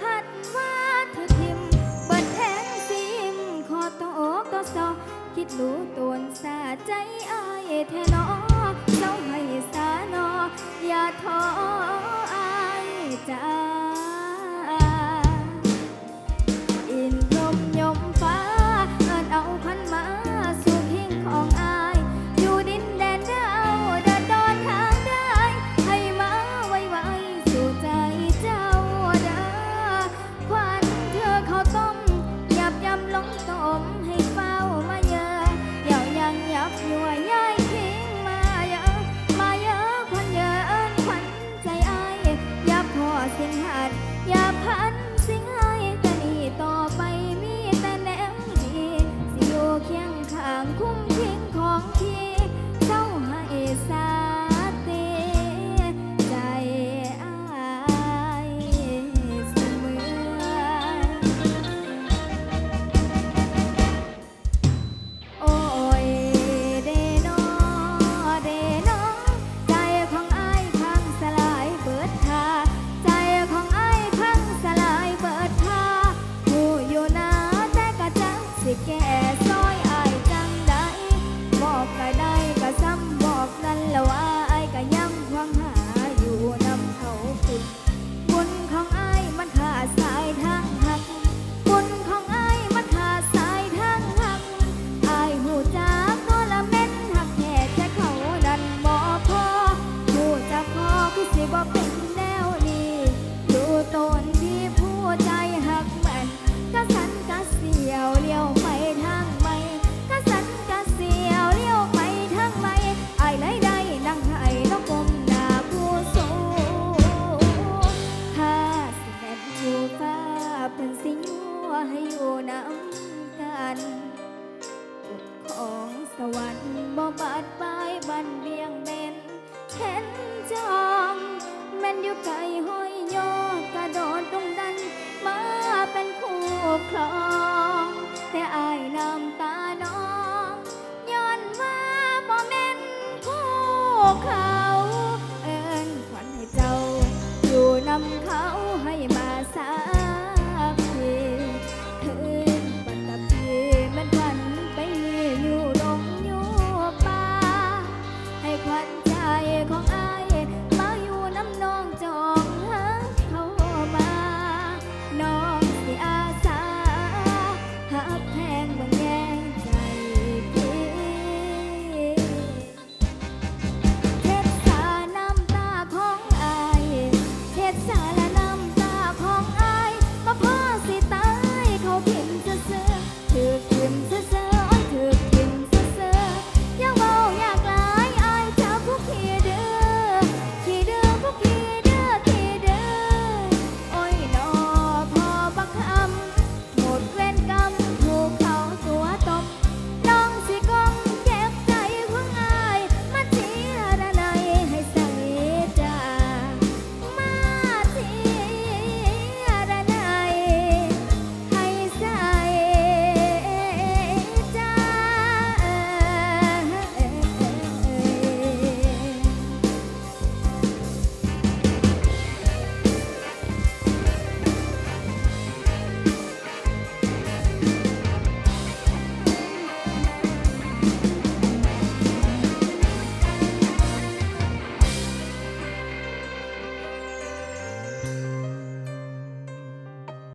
พัดว่าเธอทิมบัดแทงซิมขอต้องอกต้องซอคิดรู้ตนสาใจอายแท้น้อเจ้าให้สานออย่าท้อ บ่บาดปลายบันเบียงเม็นเห็นจองแม็นอยู่ไกลห้อยยอกระโดดตรงดันมาเป็นคู่ครอง แต่อายน้ำตาน้องย้อนว่าบ่แม็นคู่ค่ะ